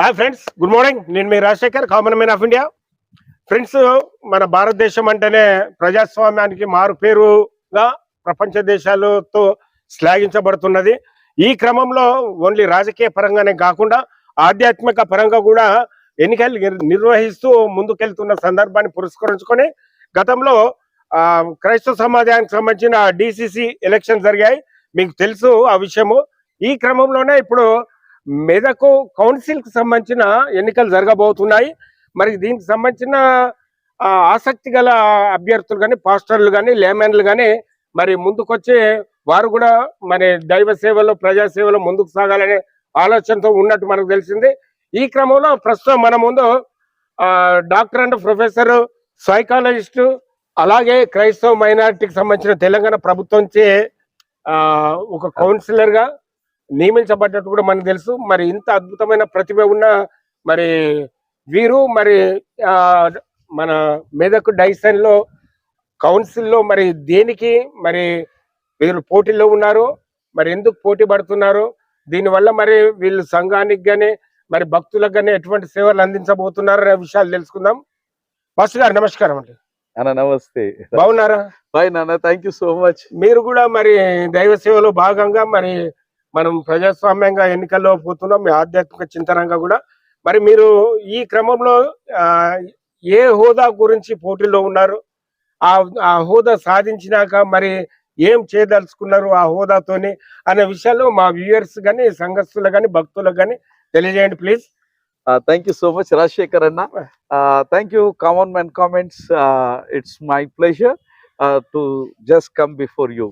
Hi friends good morning నేను మీ Rajasekhar common man of India friends మన భారతదేశం అంటేనే ప్రజాస్వామ్యానికి మారు పేరుగా ప్రపంచ దేశాలతో శ్లాఘించబడుతున్నది. ఈ క్రమంలో ఓన్లీ రాజకీయ పరంగానే కాకుండా ఆధ్యాత్మిక పరంగా కూడా ఎన్నికలు నిర్- నిర్వహిస్తూ ముందుకెళ్తున్న సందర్భాన్ని పురస్కరించుకొని గతంలో క్రైస్తవ సమాజానికి సంబంధించిన డిసిసి ఎలక్షన్ జరిగాయి. మీకు తెలుసు ఆ విషయము. ఈ క్రమంలోనే ఇప్పుడు మెదకు కౌన్సిల్కి సంబంధించిన ఎన్నికలు జరగబోతున్నాయి. మరి దీనికి సంబంధించిన ఆసక్తి గల అభ్యర్థులు కానీ పాస్టర్లు కానీ లేమెన్లు కానీ మరి ముందుకొచ్చి వారు కూడా మరి దైవ సేవలో ప్రజాసేవలో ముందుకు సాగాలనే ఆలోచనతో ఉన్నట్టు మనకు తెలిసింది. ఈ క్రమంలో ప్రస్తుతం మన ముందు డాక్టర్ అండ్ ప్రొఫెసర్ సైకాలజిస్టు అలాగే క్రైస్తవ మైనారిటీకి సంబంధించిన తెలంగాణ ప్రభుత్వంచే చే ఒక కౌన్సిలర్గా నియమించబడ్డట్టు కూడా మనకు తెలుసు. మరి ఇంత అద్భుతమైన ప్రతిభ ఉన్న మరి వీరు మరి మన మెదక్ డైసన్లో కౌన్సిల్లో మరి దేనికి మరి వీళ్ళు పోటీలో ఉన్నారు మరి ఎందుకు పోటీ పడుతున్నారు దీనివల్ల మరి వీళ్ళు సంఘానికి గానీ మరి భక్తులకు గానీ ఎటువంటి సేవలు అందించబోతున్నారు అనే విషయాలు తెలుసుకుందాం. ఫస్ట్ గారు నమస్కారం అండి. అన్న నమస్తే. బాగున్నారా? బాయ్ నాన్న థ్యాంక్ యూ సో మచ్ మీరు కూడా మరి దైవ సేవలో భాగంగా మరి మనం ప్రజాస్వామ్యంగా ఎన్నికల్లో పోతున్నాం మీ ఆధ్యాత్మిక చింతనంగా కూడా. మరి మీరు ఈ క్రమంలో ఏ హోదా గురించి పోటీలో ఉన్నారు? ఆ హోదా సాధించినాక మరి ఏం చేయదలుచుకున్నారు ఆ హోదాతోని అనే విషయాల్లో మా వ్యూయర్స్ కానీ సంఘస్థులకు కానీ భక్తులకు కానీ తెలియజేయండి please. Thank you so much Rajasekhar అన్న. Thank you common man comments it's my pleasure to just come before you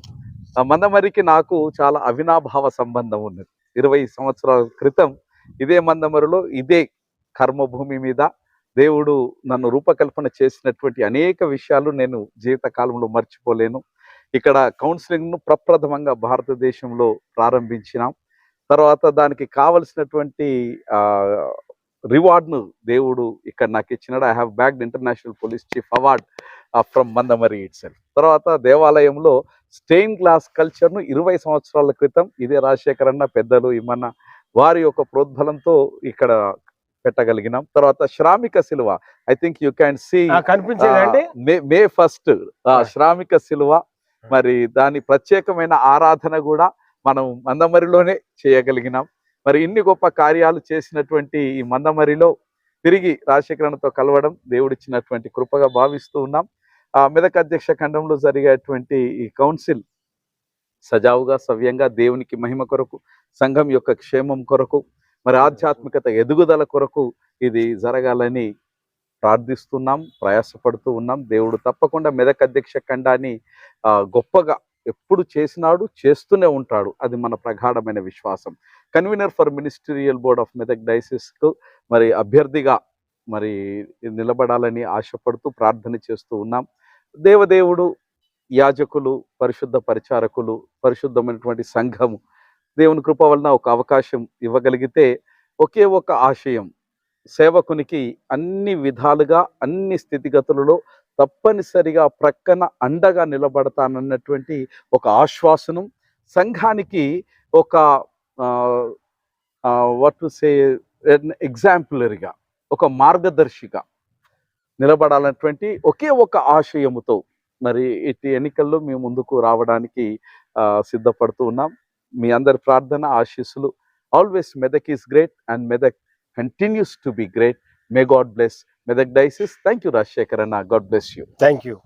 మందమరికి నాకు చాలా అవినాభావ సంబంధం ఉన్నది. ఇరవై సంవత్సరాల క్రితం ఇదే మందమరిలో ఇదే కర్మభూమి మీద దేవుడు నన్ను రూపకల్పన చేసినటువంటి అనేక విషయాలు నేను జీవితకాలంలో మర్చిపోలేను. ఇక్కడ కౌన్సిలింగ్ను ప్రప్రథమంగా భారతదేశంలో ప్రారంభించినాం. తర్వాత దానికి కావలసినటువంటి రివార్డ్ను దేవుడు ఇక్కడ నాకు ఇచ్చినాడు. I have bagged international police chief award from Mandamarri itself తర్వాత దేవాలయంలో స్టెయిన్ గ్లాస్ కల్చర్ను ఇరవై సంవత్సరాల క్రితం ఇదే రాజశేఖర్ అన్న పెద్దలు ఇమన్న వారి యొక్క ప్రోద్బలంతో ఇక్కడ పెట్టగలిగినాం. తర్వాత శ్రామిక శిలువ I think you can see కనిపించేదండి May May first. శ్రామిక శిలువ మరి దాని ప్రత్యేకమైన ఆరాధన కూడా మనం మందమరిలోనే చేయగలిగినాం. మరి ఇన్ని గొప్ప కార్యాలు చేసినటువంటి ఈ మందమరిలో తిరిగి రాజశేఖరణతో కలవడం దేవుడిచ్చినటువంటి కృపగా భావిస్తూ ఉన్నాం. ఆ మెదక్ అధ్యక్ష ఖండంలో జరిగేటువంటి ఈ కౌన్సిల్ సజావుగా సవ్యంగా దేవునికి మహిమ కొరకు సంఘం యొక్క క్షేమం కొరకు మరి ఆధ్యాత్మికత ఎదుగుదల కొరకు ఇది జరగాలని ప్రార్థిస్తున్నాం ప్రయాసపడుతూ ఉన్నాం. దేవుడు తప్పకుండా మెదక్ అధ్యక్ష ఖండాన్ని గొప్పగా ఎప్పుడు చేసినాడు చేస్తూనే ఉంటాడు. అది మన ప్రగాఢమైన విశ్వాసం. Convener for ministerial board of Medak డైసిస్కు మరి అభ్యర్థిగా మరి నిలబడాలని ఆశపడుతూ ప్రార్థన చేస్తూ ఉన్నాం. దేవదేవుడు యాజకులు పరిశుద్ధ పరిచారకులు పరిశుద్ధమైనటువంటి సంఘము దేవుని కృప వలన ఒక అవకాశం ఇవ్వగలిగితే ఒకే ఒక ఆశయం సేవకునికి అన్ని విధాలుగా అన్ని స్థితిగతులలో తప్పనిసరిగా ప్రక్కన అండగా నిలబడతానన్నటువంటి ఒక ఆశ్వాసనం సంఘానికి ఒక వాట్ టు సే ఎగ్జాంపులరీగా ఒక మార్గదర్శిగా నిలబడాలన్నటువంటి ఒకే ఒక ఆశయముతో మరి ఇటు ఎన్నికల్లో మేము ముందుకు రావడానికి సిద్ధపడుతూ ఉన్నాం. మీ అందరి ప్రార్థన ఆశీస్సులు always Medak is great and Medak continues to be great may God bless Medak diocese thank you Rajasekhar అన్న God bless you thank you